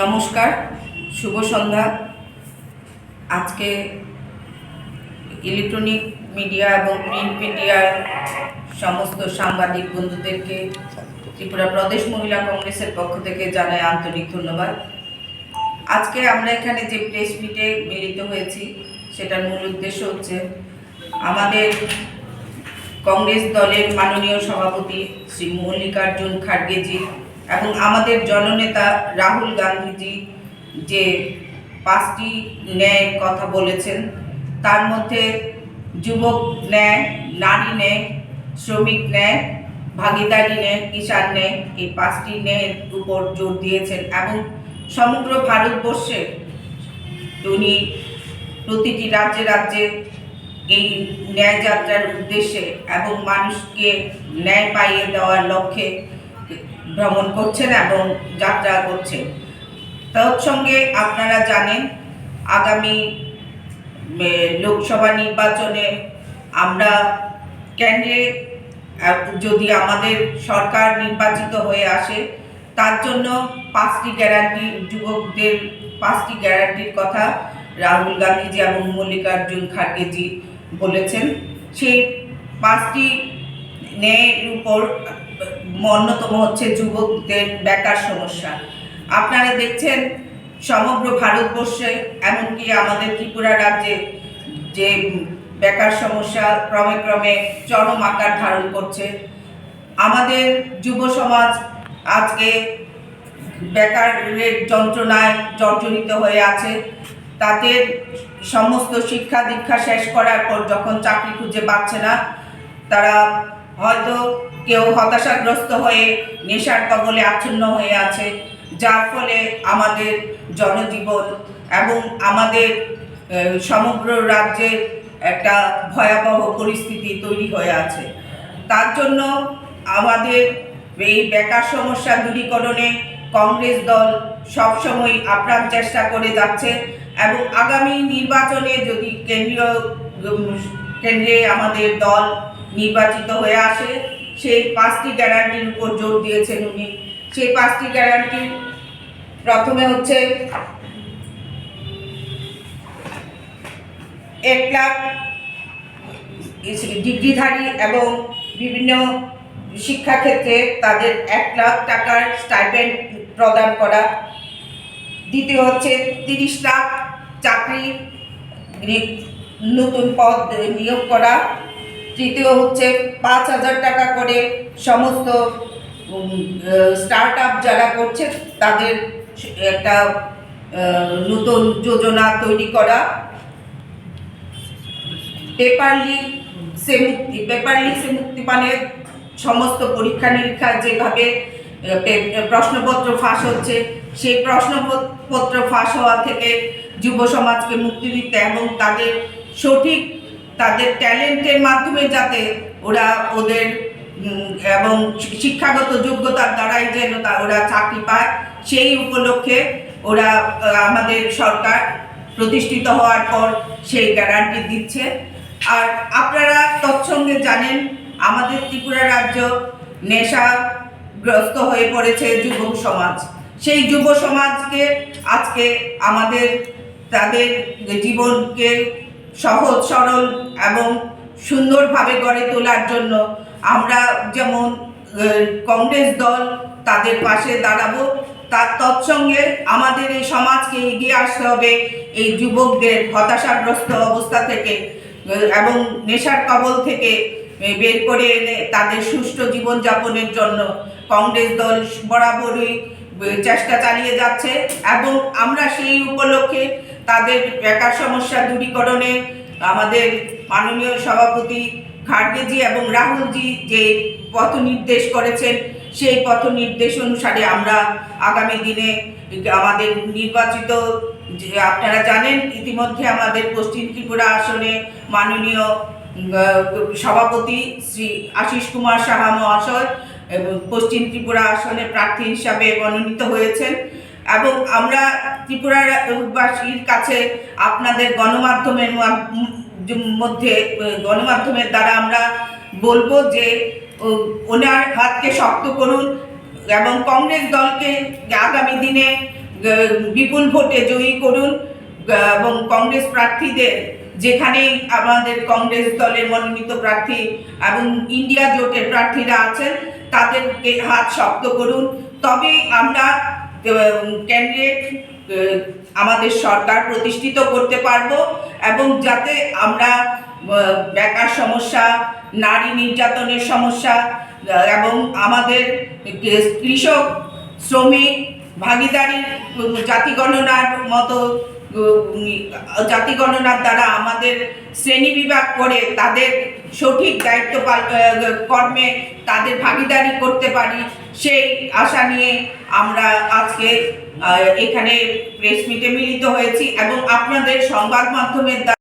নমস্কার, শুভ সন্ধ্যা। আজকে electronic media এবং প্রিন্ট মিডিয়ার সমস্ত সাংবাদিক বন্ধুদেরকে ত্রিপুরা প্রদেশ মহিলা কংগ্রেসের পক্ষ থেকে জানাই আন্তরিক ধন্যবাদ। আজকে আমরা এখানে যে প্রেস মিটে মিলিত হয়েছি, সেটার মূল উদ্দেশ্য হচ্ছে আমাদের কংগ্রেস দলের মাননীয় সভাপতি শ্রী মল্লিকার্জুন খাড়গেজি এবং আমাদের জননেতা রাহুল গান্ধীজি যে পাঁচটি ন্যায়ের কথা বলেছেন, তার মধ্যে যুবক ন্যায়, নারী ন্যায়, শ্রমিক ন্যায়, ভাগিদারি ন্যায়, কিষাণ ন্যায় এই পাঁচটি ন্যায়ের উপর জোর দিয়েছেন এবং সমগ্র ভারতবর্ষে উনি প্রতিটি রাজ্যে রাজ্যে এই ন্যায় যাত্রার উদ্দেশ্যে এবং মানুষকে ন্যায় পাইয়ে দেওয়ার লক্ষ্যে ভ্রমণ করছেন এবং যাত্রা করছেন। তৎসঙ্গে আপনারা জানেন, আগামী লোকসভা নির্বাচনে আমরা কেন্দ্রে যদি আমাদের সরকার নির্বাচিত হয়ে আসে, তার জন্য পাঁচটি গ্যারান্টি যুবকদের পাঁচটি গ্যারান্টির কথা রাহুল গান্ধীজি এবং মল্লিকার্জুন খাড়গেজি বলেছেন। সেই পাঁচটি ন্যায়ের উপর অন্যতম হচ্ছে যুবকদের বেকার সমস্যা। আপনারা দেখছেন সমগ্র ভারতবর্ষে, এমনকি আমাদের ত্রিপুরা রাজ্যে যে বেকার সমস্যা ক্রমে ক্রমে চরম আকার ধারণ করছে। আমাদের যুব সমাজ আজকে বেকারের যন্ত্রণায় জর্জরিত হয়ে আছে। তাদের সমস্ত শিক্ষা দীক্ষা শেষ করার পর যখন চাকরি খুঁজে পাচ্ছে না, তারা হয়তো কেউ হতাশাগ্রস্ত হয়ে, নেশার কবলে আচ্ছন্ন হয়ে আছে। যার ফলে আমাদের জনজীবন এবং আমাদের সমগ্র রাজ্যের একটা ভয়াবহ পরিস্থিতি তৈরি হয়ে আছে। তার জন্য আমাদের এই বেকার সমস্যা দূরীকরণে কংগ্রেস দল সবসময় আপ্রাণ চেষ্টা করে যাচ্ছে এবং আগামী নির্বাচনে যদি কেন্দ্রীয় কেন্দ্রে আমাদের দল নির্বাচিত হয়ে আসে সেই পাঁচটি গ্যারান্টির উপর জোর দিয়েছেন উনি। সেই পাঁচটি গ্যারান্টি প্রথমে হচ্ছে এক লাখ ডিগ্রিধারী এবং বিভিন্ন শিক্ষাক্ষেত্রে তাদের এক লাখ টাকার স্টাইপেন্ড প্রদান করা। দ্বিতীয় হচ্ছে তিরিশ লাখ চাকরি, নতুন পদ নিয়োগ করা। তৃতীয় হচ্ছে পাঁচ হাজার টাকা করে সমস্ত স্টার্ট আপ যারা করছে, তাদের একটা নতুন যোজনা তৈরি করা। পেপারলি সে মুক্তি পেপারলি সে মুক্তি মানে সমস্ত পরীক্ষা নিরীক্ষা যেভাবে প্রশ্নপত্র ফাঁস হচ্ছে, সেই প্রশ্নপত্র ফাঁস হওয়া থেকে যুব সমাজকে মুক্তি দিতে এবং তাদের সঠিক তাদের ট্যালেন্টের মাধ্যমে যাতে ওরা ওদের এবং শিক্ষাগত যোগ্যতার দ্বারাই যেন তা, ওরা চাকরি পায়, সেই উপলক্ষে ওরা আমাদের সরকার প্রতিষ্ঠিত হওয়ার পর সেই গ্যারান্টি দিচ্ছে। আর আপনারা তৎসঙ্গে জানেন, আমাদের ত্রিপুরা রাজ্য নেশাগ্রস্ত হয়ে পড়েছে যুব সমাজ। সেই যুব সমাজকে আজকে আমাদের, তাদের জীবনকে সহজ, সরল এবং সুন্দরভাবে গড়ে তোলার জন্য আমরা যেমন কংগ্রেস দল তাদের পাশে দাঁড়াবো, তার তৎসঙ্গে আমাদের এই সমাজকে এগিয়ে আসতে হবে, এই যুবকদের হতাশাগ্রস্ত অবস্থা থেকে এবং নেশার কবল থেকে বের করে এনে তাদের সুষ্ঠু জীবনযাপনের জন্য কংগ্রেস দল বরাবরই চেষ্টা চালিয়ে যাচ্ছে এবং আমরা সেই উপলক্ষে তাদের বেকার সমস্যা দূরীকরণে আমাদের মাননীয় সভাপতি খাড়গেজি এবং রাহুলজি যে পথ নির্দেশ করেছেন, সেই পথ নির্দেশ অনুসারে আমরা আগামী দিনে আমাদের নির্বাচিত যে আপনারা জানেন, ইতিমধ্যে আমাদের পশ্চিম ত্রিপুরা আসনে মাননীয় সভাপতি শ্রী আশিস কুমার সাহা মহাশয় এবং পশ্চিম ত্রিপুরা আসনে প্রার্থী হিসাবে মনোনীত হয়েছেন। এবং আমরা ত্রিপুরাবাসীর কাছে আপনাদের গণমাধ্যমের মধ্যে গণমাধ্যমের দ্বারা আমরা বলব যে ওনার হাতকে শক্ত করুন এবং কংগ্রেস দলকে আগামী দিনে বিপুল ভোটে জয়ী করুন। এবং কংগ্রেস প্রার্থীদের যেখানেই আমাদের কংগ্রেস দলের মনোনীত প্রার্থী এবং ইন্ডিয়া জোটের প্রার্থীরা আছেন, তাদেরকে হাত শক্ত করুন। তবেই আমরা ক্যান্ডিডেট আমাদের সরকার প্রতিষ্ঠিত করতে পারব এবং যাতে আমরা বেকার সমস্যা, নারী নির্যাতনের সমস্যা এবং আমাদের কৃষক, শ্রমিক ভাগিদারির জাতিগণনার মতো জাতি গণনার দ্বারা আমাদের শ্রেণি বিভাগ করে তাদের সঠিক দায়িত্ব কর্মে তাদের ভাগিদারি করতে পারি, সেই আশা নিয়ে আমরা আজকে এখানে প্রেস মিটে মিলিত হয়েছি এবং আপনাদের সংবাদ মাধ্যমের দ্বারা